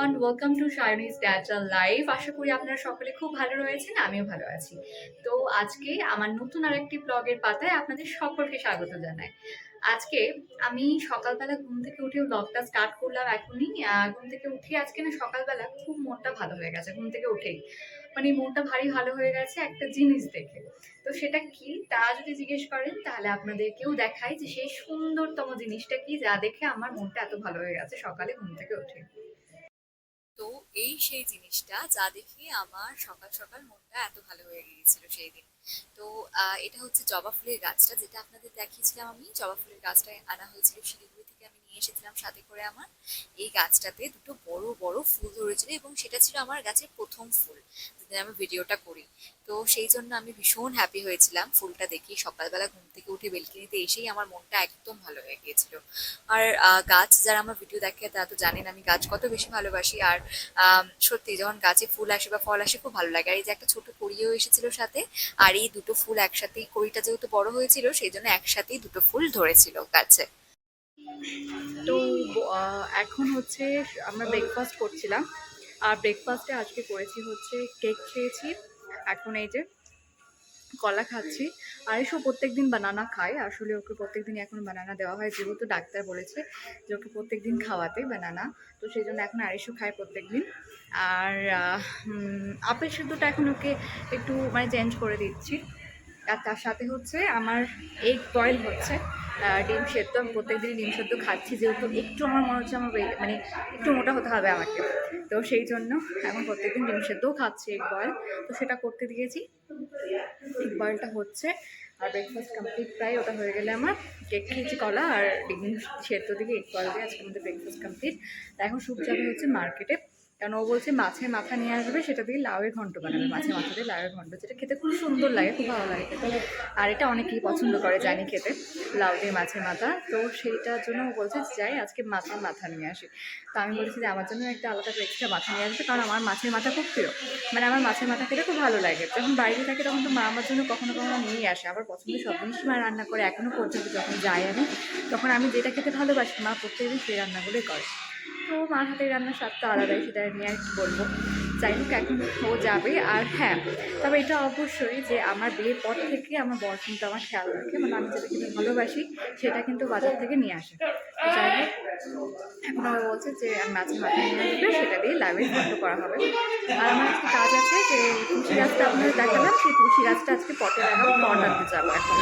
Everyone welcome to Shiny's natural life আশা করি আপনারা সকলে খুব ভালো রয়েছেন, আমিও ভালো আছি। তো আজকে আমার নতুন আরেকটি ব্লগের পাতায় আপনাদের সকলকে স্বাগত জানাই। আজকে আমি সকালবেলা ঘুম থেকে উঠে ব্লগটা স্টার্ট করলাম এখনই। ঘুম থেকে উঠে আজকে না সকালবেলা খুব মনটা ভালো হয়ে গেছে, ঘুম থেকে উঠেই। মানে মনটা ভারী ভালো হয়ে গেছে একটা জিনিস দেখে। তো সেটা কি? তা যদি জিজ্ঞেস করেন, তাহলে আপনাদেরকেও দেখাই যে সেই সুন্দরতম জিনিসটা কি, যা দেখে আমার মনটা এত ভালো হয়ে গেছে সকালে ঘুম থেকে উঠে। তো এই সেই জিনিসটা যা দেখে আমার সকাল সকাল মনটা এত ভালো হয়ে গিয়েছিল সেই দিন। তো এটা হচ্ছে জবা ফুলের গাছটা যেটা আপনাদের দেখিয়েছিলাম আমি। জবা ফুলের গাছটা আনা হয়েছিল শিলিগুড়ি এসেছিলাম সাথে করে আমার। এই গাছটাতে দুটো বড় বড় ফুল ধরেছিল এবং সেটা ছিল আমার গাছের প্রথম ফুল। যেদিন আমি ভিডিওটা করি। তো সেই জন্য আমি ভীষণ হ্যাপি হয়েছিলাম ফুলটা দেখি। সকালবেলা ঘুম থেকে উঠে বেলকিনিতে এসেই আমার মনটা একদম ভালো হয়ে গিয়েছিল। আর গাছ যারা আমার ভিডিও দেখে তারা তো জানেন আমি গাছ কত বেশি ভালোবাসি। আর সত্যি যখন গাছে ফুল আসে বা ফল আসে খুব ভালো লাগে। আর এই যে একটা ছোট কড়িও এসেছিল সাথে, আর এই দুটো ফুল একসাথেই কড়িটা যেহেতু বড় হয়েছিল, সেই জন্য একসাথেই দুটো ফুল ধরেছিল গাছে। তো এখন হচ্ছে আমরা ব্রেকফাস্ট করছিলাম। আর ব্রেকফাস্টে আজকে করেছি হচ্ছে কেক খেয়েছি। এখন এই যে কলা খাচ্ছি। আর এসব প্রত্যেক দিন বানানা খায় আসলে ওকে প্রত্যেক দিন এখন বানানা দেওয়া হয়। যেহেতু ডাক্তার বলেছে যে ওকে প্রত্যেক দিন খাওয়াতে বানানা তো সেই জন্য এখন আড়াইশো খায় প্রত্যেক দিন আর আপেল সেদ্ধটা এখন ওকে একটু মানে চেঞ্জ করে দিচ্ছি। আর তার সাথে হচ্ছে আমার এগ বয়েল হচ্ছে। ডিম সেদ্ধ, আমি প্রত্যেকদিনই ডিম সেদ্ধ খাচ্ছি, যেহেতু একটু আমার মনে হচ্ছে আমার মানে একটু মোটা হতে হবে আমাকে। তো সেই জন্য এখন প্রত্যেকদিন ডিম সেদ্ধও খাচ্ছি এগ বয়েল তো সেটা করতে দিয়েছি। এগ বয়েলটা হচ্ছে, আর ব্রেকফাস্ট কমপ্লিট প্রায় ওটা হয়ে গেলে আমার কেক খেয়েছি কলা আর ডিম সেদ্ধ দিকে এগ বয়েল দিয়ে আজকে আমাদের ব্রেকফাস্ট কমপ্লিট এখন সুপ যাবে হচ্ছে মার্কেটে কারণ ও বলছে মাছের মাথা নিয়ে আসবে, সেটা দিয়ে লাউয়ের ঘন্ট বানাবে, মাছের মাথা দিয়ে লাউয়ের ঘন্ট, যেটা খেতে খুব সুন্দর লাগে, খুব ভালো লাগে আর এটা অনেকেই পছন্দ করে জানি খেতে, লাউ দিয়ে মাছের মাথা। তো সেইটার জন্য ও বলছে যাই, আজকে মাছের মাথা নিয়ে আসি। তো আমি বলেছি যে, আমার জন্য একটা আলাদা এক্সট্রা মাথা নিয়ে আসবে, কারণ আমার মাছের মাথা খুব প্রিয়। মানে আমার মাছের মাথা খেতে খুব ভালো লাগে। যখন বাইরে থাকে, তখন তো মা আমার জন্য কখনো কখনো নিয়ে আসে। আবার পছন্দের সব জিনিসই মা রান্না করে এখনও পর্যন্ত যখন যাই আমি, তখন আমি যেটা খেতে ভালোবাসি, মা প্রত্যেকদিন সেই রান্নাগুলোই করে। তো মার হাতের রান্নার স্বাদটা আলাদাই, সেটা নিয়ে আর কি বলব। যাই হোক এখন ও যাবে। আর হ্যাঁ তবে এটা অবশ্যই যে আমার বিয়ের পর থেকে আমার বর কিন্তু আমার খেয়াল রাখে। মানে আমি যেটা কিন্তু ভালোবাসি, সেটা কিন্তু বাজার থেকে নিয়ে আসে। যাই হোক এখন আমার বলছে যে, আমি মাছের মাথা নিয়ে আসবে, সেটা দিয়ে লাইভে ঘন্ট করা হবে। আর আমার আজকে কাজ আছে যে, তুলসী গাছটা আপনাদের দেখালাম। সেই তুলসী গাছটা আজকে পটে দেখাবো পট আনতে যাব এখন।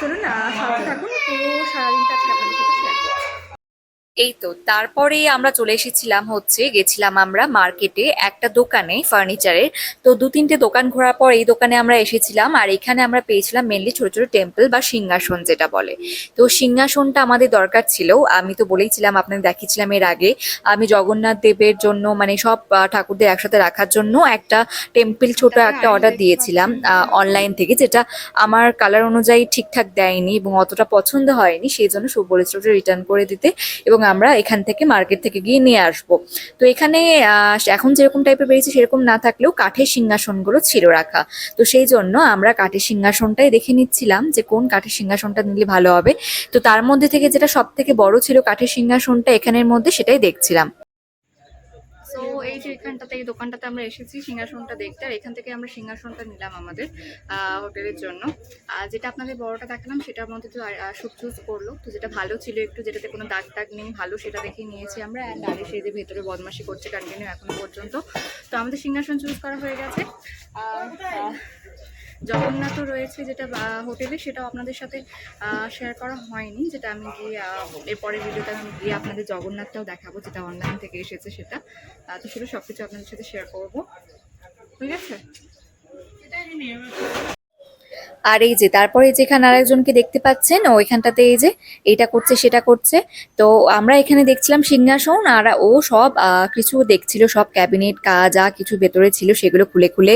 চলুন সাথে থাকুন। পুরো সারাদিনটা আজকে আপনাদের সাথে শেয়ার করব এই তো তারপরে আমরা চলে এসেছিলাম হচ্ছে গেছিলাম আমরা মার্কেটে একটা দোকানে ফার্নিচারের তো দু তিনটে দোকান ঘোরার পর এই দোকানে আমরা এসেছিলাম আর এখানে আমরা পেয়েছিলাম মেনলি ছোট ছোট টেম্পল বা সিংহাসন যেটা বলে। তো সিংহাসনটা আমাদের দরকার ছিল আমি তো বলেইছিলাম আপনাদের দেখিয়েছিলাম এর আগে আমি জগন্নাথ দেবের জন্য মানে সব ঠাকুরদের একসাথে রাখার জন্য একটা টেম্পল ছোট একটা অর্ডার দিয়েছিলাম অনলাইন থেকে যেটা আমার কালার অনুযায়ী ঠিকঠাক দেয়নি এবং অতটা পছন্দ হয়নি সেই জন্য সব বলেছিল রিটার্ন করে দিতে এবং আমরা এখান থেকে মার্কেট থেকে গিয়ে নিয়ে আসব। তো এখানে এখন যেরকম টাইপের বেরিয়েছে সেরকম না থাকলেও কাঠের সিংহাসনগুলো ছিল রাখা। তো সেই জন্য আমরা কাঠের সিংহাসনটাই দেখে নিচ্ছিলাম যে কোন কাঠের সিংহাসনটা নিলে ভালো হবে। তো তার মধ্যে থেকে যেটা সব থেকে বড় ছিল কাঠের সিংহাসনটা এখানের মধ্যে সেটাই দেখছিলাম। এই যে এখানটাতে, এই দোকানটাতে আমরা এসেছি সিংহাসনটা দেখতে, আর এখান থেকে আমরা সিংহাসনটা নিলাম আমাদের হোটেলের জন্য। আর যেটা আপনাদের বড়টা দেখালাম, সেটার মধ্যে তো সুপ চুজ করল। তো যেটা ভালো ছিল একটু, যেটাতে কোনো দাগ টাগ নেই, ভালো সেটা দেখে নিয়েছি আমরা। অ্যান্ড আরে সেই যে ভেতরে বদমাশি করছে কন্টিনিউ এখনও পর্যন্ত। তো আমাদের সিংহাসন চুজ করা হয়ে গেছে। আর জগন্নাথও রয়েছে যেটা হোটেলে, সেটাও আপনাদের সাথে শেয়ার করা হয়নি, যেটা আমি গিয়ে এর এরপরের ভিডিওতে আমি গিয়ে আপনাদের জগন্নাথটাও দেখাবো, যেটা অনলাইন থেকে এসেছে সেটা। তো সেটা সব কিছু আপনাদের সাথে শেয়ার করব। ঠিক আছে? আর এই যে তারপরে যেখানে আরেকজনকে দেখতে পাচ্ছেন ও এখানটাতে এই যে এটা করছে সেটা করছে। তো আমরা এখানে দেখছিলাম সিংহাসন আর ও সব কিছু দেখছিল সব ক্যাবিনেট কাজ যা কিছু ভেতরে ছিল সেগুলো খুলে খুলে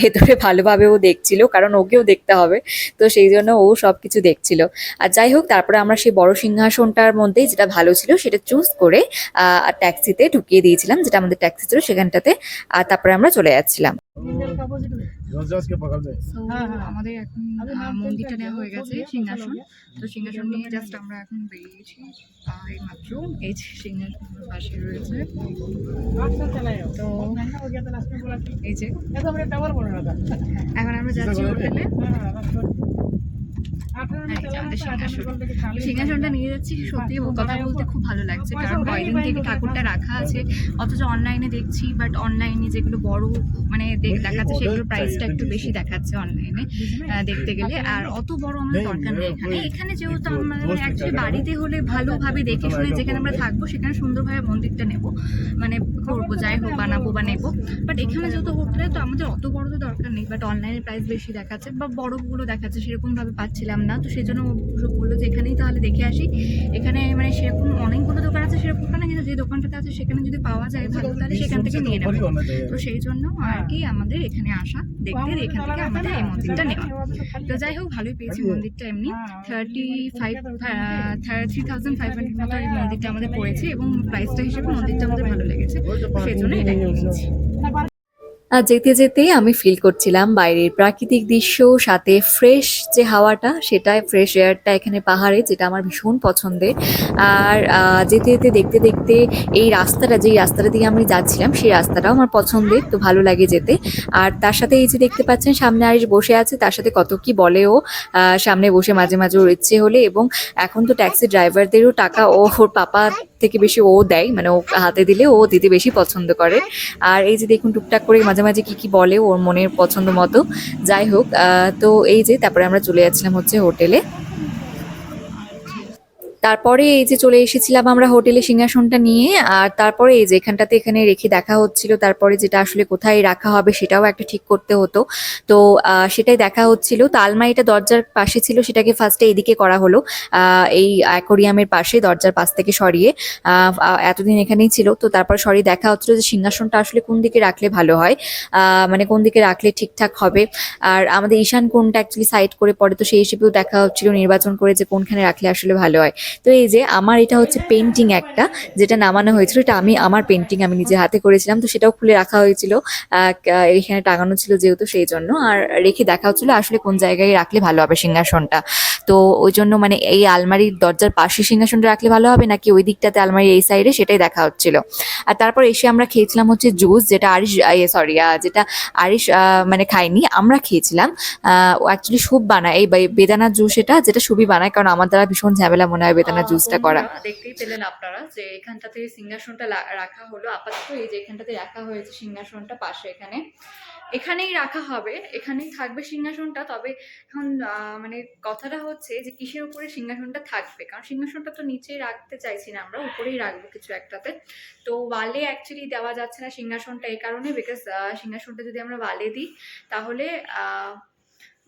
ভেতরে ভালোভাবে ও দেখছিল কারণ ওকেও দেখতে হবে। তো সেই জন্য ও সব কিছু দেখছিল। আর যাই হোক তারপরে আমরা সেই বড় সিংহাসনটার মধ্যেই যেটা ভালো ছিল সেটা চুজ করে আহ, ট্যাক্সিতে ঢুকিয়ে দিয়েছিলাম যেটা আমাদের ট্যাক্সি ছিল সেখানটাতে আর তারপরে আমরা চলে যাচ্ছিলাম। আমাদের এখন মন্দিরটা নেওয়া হয়ে গেছে সিংহাসন। তো সিংহাসন নিয়ে জাস্ট আমরা এখন বেরিয়েছি। এই মাত্র এই যে সিংহাসন পাশে রয়েছে। তো এই যে। এখন আমরা যাচ্ছি হোটেলে। সিংহাসনটা নিয়ে যাচ্ছি সত্যি কথা বলতে খুব ভালো লাগছে কারণ বাইরে থেকে ঠাকুরটা রাখা আছে অথচ অনলাইনে দেখছি বাট অনলাইনে যেগুলো বড় মানে দেখাচ্ছে সেগুলোর প্রাইসটা একটু বেশি দেখাচ্ছে অনলাইনে দেখতে গেলে আর অত বড় আমাদের নেই, দরকার নেই এখানে এখানে। যেহেতু দোস্ত অ্যাকচুয়ালি বাড়িতে হলে ভালোভাবে দেখে শুনে যেখানে আমরা থাকব সেখানে সুন্দরভাবে মন্দিরটা নেব। মানে করব যাই হোক বানাবো বা নেব বাট এখানে যেহেতু হোটেলে তো আমাদের অত বড় তো দরকার নেই বাট অনলাইনে প্রাইস বেশি দেখাচ্ছে বা বড়গুলো দেখাচ্ছে। সেরকম ভাবে পাচ্ছিলাম না তো সেই জন্য বলল যে এখানেই তাহলে দেখে আসি। এখানে মানে সেরকম অনেকগুলো দোকান আছে সেরকম না কিন্তু যে দোকানটাতে আছে সেখানে যদি পাওয়া যায় ভালো তাহলে সেখান থেকে নিয়ে নেব। তো সেই জন্য আর কি আমাদের এখানে আসা দেখতে এখান থেকে আমাদের এই মন্দিরটা নেওয়া। তো যাই হোক ভালোই পেয়েছি মন্দিরটা এমনি। Thirty five three thousand five hundred মতো এই মন্দিরটা আমাদের পড়েছে এবং প্রাইসটা হিসেবে মন্দিরটা আমাদের ভালো লেগেছে। সেই জন্য এটা নিয়ে নিয়েছি যেতে যেতে আমি ফিল করছিলাম বাইরের প্রাকৃতিক দৃশ্য, সাথে ফ্রেশ যে হাওয়াটা, সেটা ফ্রেশ এয়ারটা এখানে পাহাড়ে, যেটা আমার ভীষণ পছন্দের। আর যেতে যেতে দেখতে দেখতে এই রাস্তাটা, যেই রাস্তাটা দিয়ে আমি যাচ্ছিলাম, সেই রাস্তাটাও আমার পছন্দের, তো ভালো লাগে যেতে। আর তার সাথে এই যে দেখতে পাচ্ছেন, সামনে আরিস বসে আছে, তার সাথে কত কি বলে ও সামনে বসে মাঝে মাঝে ওর ইচ্ছে হলে, এবং এখন তো ট্যাক্সি ড্রাইভারদেরও টাকা, ও, ওর পাপা থেকে বেশি ও দেয় মানে ও হাতে দিলে ও দিতে বেশি পছন্দ করে। আর এই যে দেখুন, টুকটাক করে মাঝে মাঝে কি কি বলে ওর মনের পছন্দ মতো। যাই হোক তো এই যে, তারপরে আমরা চলে যাচ্ছিলাম হচ্ছে হোটেলে। তারপরে এই যে চলে এসেছিলাম আমরা হোটেলে সিংহাসনটা নিয়ে, আর তারপরে এই যে এখানটাতে এখানে রেখে দেখা হচ্ছিল, তারপরে যেটা আসলে কোথায় রাখা হবে সেটাও একটা ঠিক করতে হতো। তো সেটাই দেখা হচ্ছিল। তো আলমারিটা দরজার পাশে ছিল, সেটাকে ফার্স্টে এইদিকে করা হলো। এই অ্যাকোরিয়ামের পাশে দরজার পাশ থেকে সরিয়ে এতদিন এখানেই ছিল। তো তারপর সরিয়ে দেখা হচ্ছিল যে সিংহাসনটা আসলে কোন দিকে রাখলে ভালো হয় মানে কোন দিকে রাখলে ঠিকঠাক হবে। আর আমাদের ঈশান কোনটা অ্যাকচুয়ালি সাইড করে পড়ে, তো সেই হিসেবেও দেখা হচ্ছিল নির্বাচন করে যে কোনখানে রাখলে আসলে ভালো হয়। তো এই যে আমার এটা হচ্ছে পেন্টিং একটা, যেটা নামানো হয়েছিল, এটা আমি, আমার পেন্টিং আমি নিজে হাতে করেছিলাম, তো সেটাও খুলে রাখা হয়েছিল এখানে টাঙানো ছিল যেহেতু সেই জন্য, আর রেখে দেখা হচ্ছিল আসলে কোন জায়গায় রাখলে ভালো হবে সিংহাসনটা। তো ওই জন্য মানে এই আলমারির দরজার পাশে সিংহাসনটা রাখলে ভালো হবে, নাকি ওই দিকটাতে আলমারির এই সাইডে সেটাই দেখা হচ্ছিল? আর তারপর এসে আমরা খেয়েছিলাম হচ্ছে জুস, যেটা আরিশ সরি যেটা আরিশ মানে খাইনি আমরা খেয়েছিলাম। অ্যাকচুয়ালি স্যুপ বানায়, এই বে- বেদানা জুস এটা, যেটা সুবই বানায়, কারণ আমার দ্বারা ভীষণ ঝামেলা মনে হয় বেদানা জুসটা করা। দেখতেই পেলেন আপনারা যে এখানটাতে সিংহাসনটা রাখা হলো। আপাতত এই যে এখানটাতে রাখা হয়েছে সিংহাসনটা পাশে এখানে। এখানেই রাখা হবে এখানেই থাকবে সিংহাসনটা। তবে এখন মানে কথাটা হচ্ছে যে কিসের উপরে সিংহাসনটা থাকবে? কারণ সিংহাসনটা তো নিচেই রাখতে চাইছি না আমরা উপরেই রাখব কিছু একটাতে। তো ওয়ালে অ্যাকচুয়ালি দেওয়া যাচ্ছে না সিংহাসনটা এই কারণে বিকজ সিংহাসনটা যদি আমরা ওয়ালে দিই তাহলে আহ,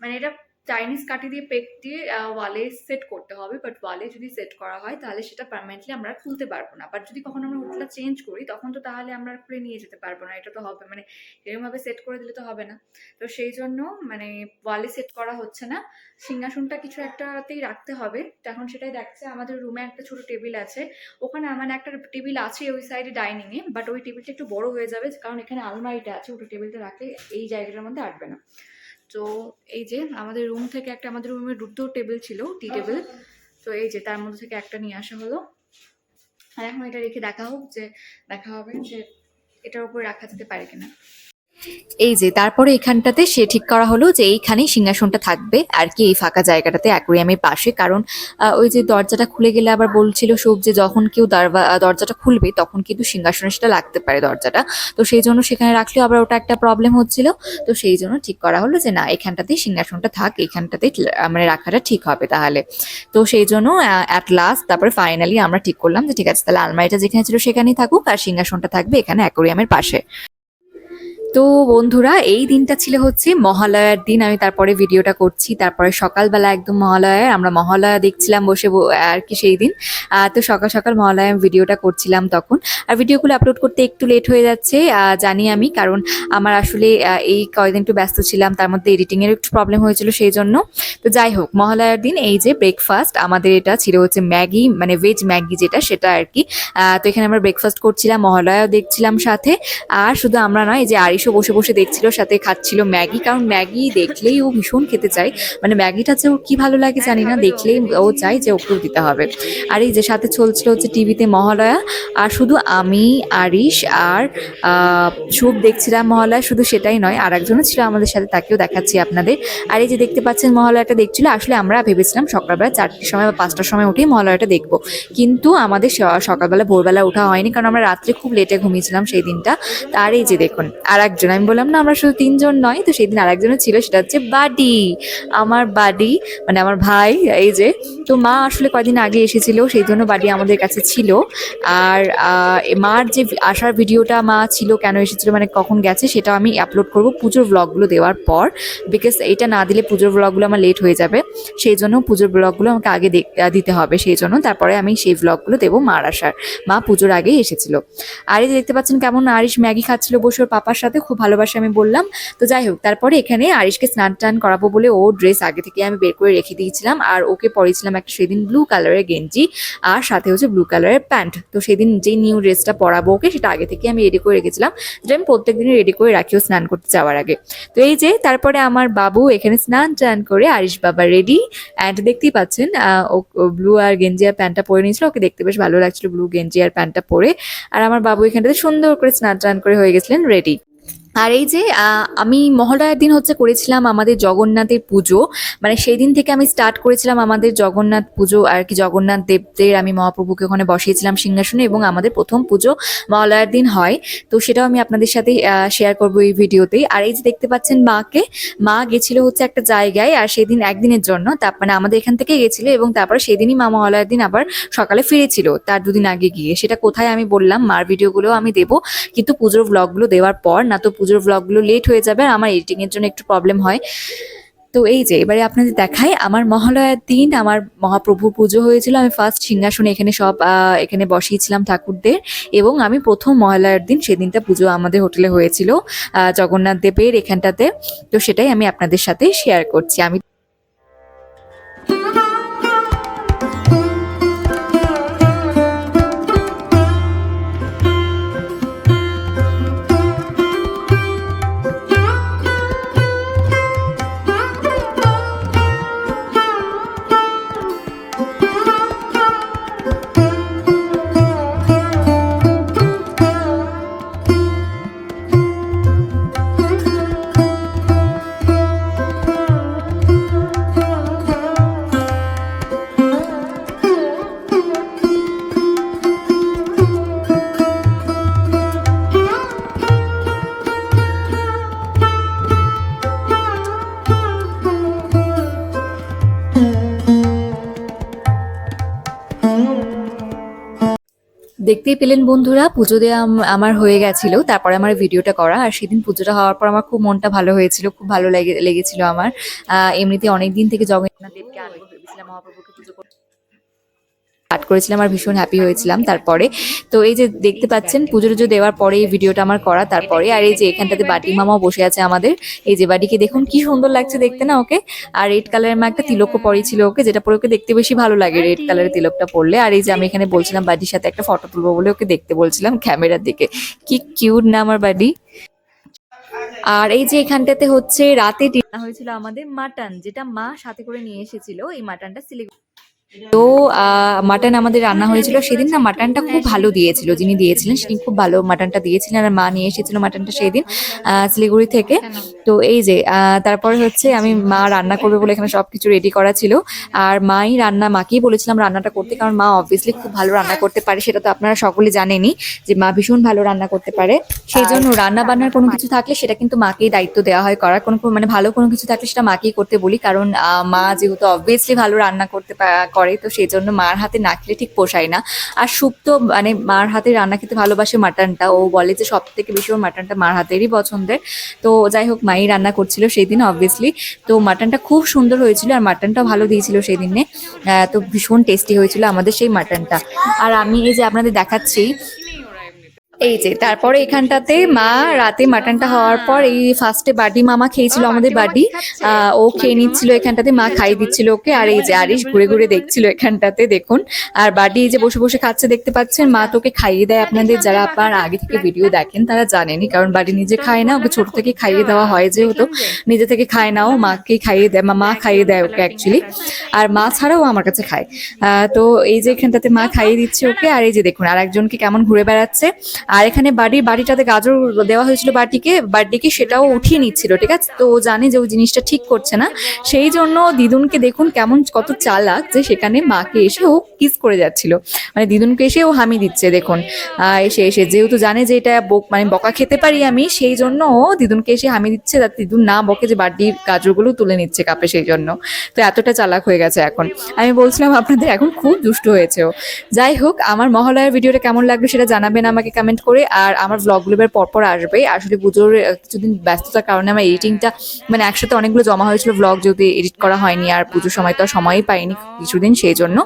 মানে এটা চাইনিজ কাঠি দিয়ে পেক দিয়ে ওয়ালে সেট করতে হবে। বাট ওয়ালে যদি সেট করা হয়, তাহলে সেটা পার্মানেন্টলি আমরা খুলতে পারব না। বাট যদি কখনো আমরা হোটেলটা চেঞ্জ করি, তখন তো তাহলে আমরা খুলে নিয়ে যেতে পারব না। এটা তো হবে মানে এরকমভাবে সেট করে দিলে তো হবে না। তো সেই জন্য মানে ওয়ালে সেট করা হচ্ছে না। সিংহাসনটা কিছু একটাতেই রাখতে হবে। এখন সেটাই দেখছে আমাদের রুমে একটা ছোট টেবিল আছে। ওখানে আমার একটা টেবিল আছে ওই সাইডে ডাইনিংয়ে বাট ওই টেবিলটা একটু বড় হয়ে যাবে, কারণ এখানে আলমারিটা আছে। ওটা টেবিলটা রাখলে এই জায়গাটার মধ্যে আটবে না। তো এই যে আমাদের রুম থেকে একটা আমাদের রুমে দুটো টেবিল ছিল টি টেবিল তো এই যে তার মধ্যে থেকে একটা নিয়ে আসা হলো। আর এখন এটা রেখে দেখা হোক যে দেখা হবে যে এটার উপর রাখা যেতে পারে কিনা। এই যে, তারপরে এখানটাতে সে ঠিক করা হলো যে এইখানেই সিংহাসনটা থাকবে আর কি এই ফাঁকা জায়গাটাতে অ্যাকোরিয়ামের পাশে। কারণ ওই যে দরজাটা খুলে গেলে আবার বলছিল সব যে যখন কেউ দরজাটা খুলবে তখন কিন্তু সিংহাসনে সেটা লাগতে পারে দরজাটা। তো সেই জন্য সেখানে রাখলেও আবার ওটা একটা প্রবলেম হচ্ছিল। তো সেই জন্য ঠিক করা হলো যে না, এখানটাতেই সিংহাসনটা থাক, এখানটাতেই মানে রাখাটা ঠিক হবে তাহলে। তো সেই জন্য অ্যাট লাস্ট তারপরে ফাইনালি আমরা ঠিক করলাম যে ঠিক আছে, তাহলে আলমারিটা যেখানে ছিল সেখানেই থাকুক আর সিংহাসনটা থাকবে এখানে অ্যাকোরিয়ামের পাশে। তো বন্ধুরা, এই দিনটা ছিল হচ্ছে মহালয়ার দিন। আমি তারপরে ভিডিওটা করছি। তারপরে সকালবেলা একদম মহালয়ার, আমরা মহালয়া দেখছিলাম বসে আর কি সেই দিন। তো সকাল সকাল মহালয়া ভিডিওটা করছিলাম তখন। আর ভিডিওগুলো আপলোড করতে একটু লেট হয়ে যাচ্ছে জানি আমি, কারণ আমার আসলে এই কয়দিন একটু ব্যস্ত ছিলাম, তার মধ্যে এডিটিংয়ের একটু প্রবলেম হয়েছিল সেই জন্য তো যাই হোক, মহালয়ার দিন এই যে ব্রেকফাস্ট আমাদের এটা ছিল হচ্ছে ম্যাগি মানে ভেজ ম্যাগি যেটা, সেটা আর কি। তো এখানে আমরা ব্রেকফাস্ট করছিলাম, মহালয়াও দেখছিলাম সাথে। আর শুধু আমরা নয় যে আরিশ আরিশও বসে বসে দেখছিল, সাথে খাচ্ছিল ম্যাগি। কারণ ম্যাগি দেখলেই ও ভীষণ খেতে চায়। মানে ম্যাগিটা যে ওর কি ভালো লাগে জানি না, দেখলেই ও চায় যে ওকেও দিতে হবে। আর এই যে সাথে চলছিল হচ্ছে টিভিতে মহালয়া, আর শুধু আমি, আরিশ আর শুভ দেখছিলাম মহালয়া, শুধু সেটাই নয় আর একজনও ছিল আমাদের সাথে, তাকেও দেখাচ্ছি আপনাদের। আর এই যে দেখতে পাচ্ছেন মহালয়াটা দেখছিল, আসলে আমরা ভেবেছিলাম সকালবেলা চারটের সময় বা পাঁচটার সময় উঠেই মহালয়াটা দেখব। কিন্তু আমাদের সকালবেলা, ভোরবেলা ওঠা হয়নি, কারণ আমরা রাত্রে খুব লেটে ঘুমিয়েছিলাম সেই দিনটা। আর এই যে দেখুন, আর একজন আমি বললাম, না, আমরা শুধু তিনজন নয়। তো সেই দিন আর একজনও ছিল, সেটা হচ্ছে বাডি। আমার বাডি মানে আমার ভাই, এই যে, তো মা আসলে কয়দিন আগে এসেছিল সেই জন্য বাড়ি আমাদের কাছে ছিল। আর মার যে আসার ভিডিওটা মা ছিল, কেন এসেছিল মানে কখন গেছে, সেটা আমি আপলোড করব পুজোর ব্লগগুলো দেওয়ার পর। বিকজ এটা না দিলে পুজোর ব্লগগুলো আমার লেট হয়ে যাবে। সেই জন্য পুজোর ব্লগগুলো আমাকে আগে দিতে হবে। সেই জন্য তারপরে আমি সেই ব্লগগুলো দেবো মার আসার। মা পুজোর আগেই এসেছিল। আর এই দেখতে পাচ্ছেন কেমন আরিশ ম্যাগি খাচ্ছিল বসে ওর পাপার সাথে খুব ভালোবাসে আমি বললাম। তো যাই হোক, তারপরে এখানে আরিশকে স্নান টান করাবো বলে ও ড্রেস আগে থেকে আমি বের করে রেখে দিয়েছিলাম। আর ওকে পরেছিলাম একটা সেদিন ব্লু কালারের গেঞ্জি আর সাথে হচ্ছে ব্লু কালারের প্যান্ট তো সেদিন যে নিউ ড্রেসটা পরাবো ওকে, সেটা আগে থেকে আমি রেডি করে রেখেছিলাম। যেটা আমি প্রত্যেকদিনই রেডি করে রাখিও স্নান করতে যাওয়ার আগে। তো এই যে, তারপরে আমার বাবু এখানে স্নান টান করে আরিশ বাবা রেডি অ্যান্ড দেখতেই পাচ্ছেন ও ব্লু আর গেঞ্জি আর প্যান্টটা পরে নিয়েছিল। ওকে দেখতে বেশ ভালো লাগছিল ব্লু গেঞ্জি আর প্যান্টটা পরে। আর আমার বাবু এখানটাতে সুন্দর করে স্নান টান করে হয়ে গেছিলেন রেডি আর এই যে আমি মহড়ার দিন হচ্ছে করেছিলাম আমাদের জগন্নাথের পুজো। মানে সেই দিন থেকে আমি স্টার্ট করেছিলাম আমাদের জগন্নাথ পুজো, আর কি জগন্নাথ দেবদের আমি মহাপ্রভুকে ওখানে বসিয়েছিলাম সিংহাসনে এবং আমাদের প্রথম পুজো মহালয়ার দিন হয়। তো সেটাও আমি আপনাদের সাথে শেয়ার করব এই ভিডিওতে। আর এই যে দেখতে পাচ্ছেন মাকে, মা গেছিল হচ্ছে একটা জায়গায়, আর সেদিন একদিনের জন্য তার মানে আমাদের এখান থেকে গেছিল এবং তারপরে সেদিনই মা মহালয়ার দিন আবার সকালে ফিরেছিল তার দুদিন আগে গিয়ে। সেটা কোথায় আমি বললাম, মার ভিডিওগুলো আমি দেবো। কিন্তু পুজোর ব্লগগুলো দেওয়ার পর, না তো পুজোর ব্লগগুলো লেট হয়ে যাবে আর আমার এডিটিংয়ের জন্য একটু প্রবলেম হয়। তো এই যে, এবারে আপনাদের দেখাই, আমার মহালয়ার দিন, আমার মহাপ্রভু পুজো হয়েছিল। আমি ফার্স্ট সিংহাসনে এখানে সব এখানে বসিয়েছিলাম ঠাকুরদের এবং আমি প্রথম মহালয়ার দিন সেদিনটা পুজো আমাদের হোটেলে হয়েছিল জগন্নাথ দেবের এখানটাতে। তো সেটাই আমি আপনাদের সাথে শেয়ার করছি। আমি দেখতেই পেলেন বন্ধুরা, পুজো দেওয়া আম- আমার হয়ে গেছিল, তারপরে আমার ভিডিওটা করা, আর সেদিন পুজোটা হওয়ার পর আমার খুব মনটা ভালো হয়েছিল, খুব ভালো লেগে, লেগেছিল আমার। এমনিতে অনেকদিন থেকে জগন্নাথ দেবকে আনব ভেবেছিলাম, মহাপ্রভুকে পাঠ করেছিলাম আর ভীষণ হ্যাপি হয়েছিলাম তারপরে। তো এই যে দেখতে পাচ্ছেন, পুজো টুজো দেওয়ার পরে এই ভিডিওটা আমার করা তারপরে। আর এই যে এখানটাতে বাটি মামাও বসে আছে আমাদের, এই যে বাটিকে দেখুন কি সুন্দর লাগছে দেখতে না ওকে? আর রেড কালারের মা একটা তিলকও পরেছিল ওকে, যেটা পরে ওকে দেখতে বেশি ভালো লাগে রেড কালারের তিলকটা পরলে। আর এই যে আমি এখানে বলছিলাম বাড়ির সাথে একটা ফটো তুলবো বলে ওকে দেখতে বলছিলাম ক্যামেরার দিকে। কি কিউট না আমার বাড়ি আর এই যে এখানটাতে হচ্ছে রাতে রান্না হয়েছিল আমাদের মাটন যেটা মা সাথে করে নিয়ে এসেছিল, এই মাটনটা শিলিগুড়ি তো মাটন আমাদের রান্না হয়েছিল। সেদিন না মাটনটা খুব ভালো দিয়েছিল। যিনি দিয়েছিলেন তিনি খুব ভালো মাটনটা দিয়েছিলেন আর মা নিয়ে এসেছিল মাটনটা সেদিন আহ, শিলিগুড়ি থেকে। তো এই যে তারপরে হচ্ছে আমি মা রান্না করবে বলে এখানে সবকিছু রেডি করা ছিল। আর মাই রান্না মাকেই বলেছিলাম রান্নাটা করতে কারণ মা অবভিয়াসলি খুব ভালো রান্না করতে পারে সেটা তো আপনারা সকলে জানেনই যে মা ভীষণ ভালো রান্না করতে পারে। সেই জন্য রান্না বান্নার কোনো কিছু থাকলে সেটা কিন্তু মাকেই দায়িত্ব দেওয়া হয় করার। কোনো মানে ভালো কোনো কিছু থাকলে সেটা মাকেই করতে বলি কারণ মা যেহেতু অবভিয়াসলি ভালো রান্না করতে করে, তো সেই জন্য মার হাতে না খেলে ঠিক পোষায় না। আর সুপ তো মানে মার হাতে রান্না খেতে ভালোবাসে মাটনটা। ও বলে যে সব থেকে বেশি ওর মাটনটা মার হাতেরই পছন্দের। তো যাই হোক, মাই রান্না করছিল সেই দিন অবভিয়াসলি তো মাটনটা খুব সুন্দর হয়েছিল আর মাটনটাও ভালো দিয়েছিল সেই দিনে তো ভীষণ টেস্টি হয়েছিল আমাদের সেই মাটনটা। আর আমি এই যে আপনাদের দেখাচ্ছি এই যে তারপরে এখানটাতে মা রাতে মাটনটা হওয়ার পর এই ফার্স্টে বাডি মামা খেয়েছিল আমাদের বাডি ও খেয়ে নিচ্ছিল এখানটাতে মা খাই দিচ্ছিল ওকে। আর এই যে আরিশ ঘুরে ঘুরে দেখছিল এখানটাতে দেখুন। আর বাডি এই যে বসে বসে খাচ্ছে দেখতে পাচ্ছেন? মা তোকে খাইয়ে দেয় আপনাদের। যারা আপনার আগে থেকে ভিডিও দেখেন তারা জানেনি কারণ বাড়ি নিজে খায় না ওকে ছোট থেকে খাইয়ে দেওয়া হয় যেহেতু। নিজে থেকে খায় না ও মাকে খাইয়ে দেয় মা মা খাইয়ে দেয় ওকে অ্যাকচুয়ালি আর মা ছাড়াও আমার কাছে খায়। আহ, তো এই যে এখানটাতে মা খাইয়ে দিচ্ছে ওকে। আর এই যে দেখুন আর একজনকে কেমন ঘুরে বেড়াচ্ছে। আর এখানে বাড়ির, বাড়িটাতে গাজর দেওয়া হয়েছিল বাটিকে বার্থডেকে সেটাও উঠিয়ে নিচ্ছিল, ঠিক আছে? তো ও জানে যে ওই জিনিসটা ঠিক করছে না। সেই জন্য দিদুনকে দেখুন কেমন কত চালাক যে সেখানে মাকে এসে ও কিস করে যাচ্ছিল। মানে দিদুনকে এসে ও হামি দিচ্ছে, দেখুন। এসে এসে, যেহেতু জানে যে এটা মানে বকা খেতে পারি আমি, সেই জন্য ও দিদুনকে এসে হামি দিচ্ছে যাতে দিদুন না বকে যে বার্থডির গাজরগুলো তুলে নিচ্ছে কাপে সেই জন্য। তো এতটা চালাক হয়ে গেছে এখন। আমি বলছিলাম আপনাদের এখন খুব দুষ্ট হয়েছে ও। যাই হোক, আমার মহালয়ার ভিডিওটা কেমন লাগল সেটা জানাবেন আমাকে কমেন্ট করে আর আমার ব্লগগুলো এবার পরপর আসবে। আসলে পুজোর কিছুদিন ব্যস্ততার কারণে আমার এডিটিংটা মানে একসাথে অনেকগুলো জমা হয়েছিল ব্লগ যদি এডিট করা হয়নি আর পুজোর সময় তো সময়ই পাইনি কিছুদিন, সেই জন্য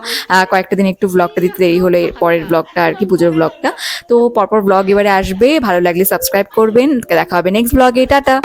কয়েকটা দিন একটু ব্লগটা দিতে দেরি হলে পরের ব্লগটা আর কি, পুজোর ব্লগটা তো পরপর ব্লগ এবারে আসবে, ভালো লাগলে সাবস্ক্রাইব করবেন, দেখা হবে নেক্সট ব্লগে টাটা!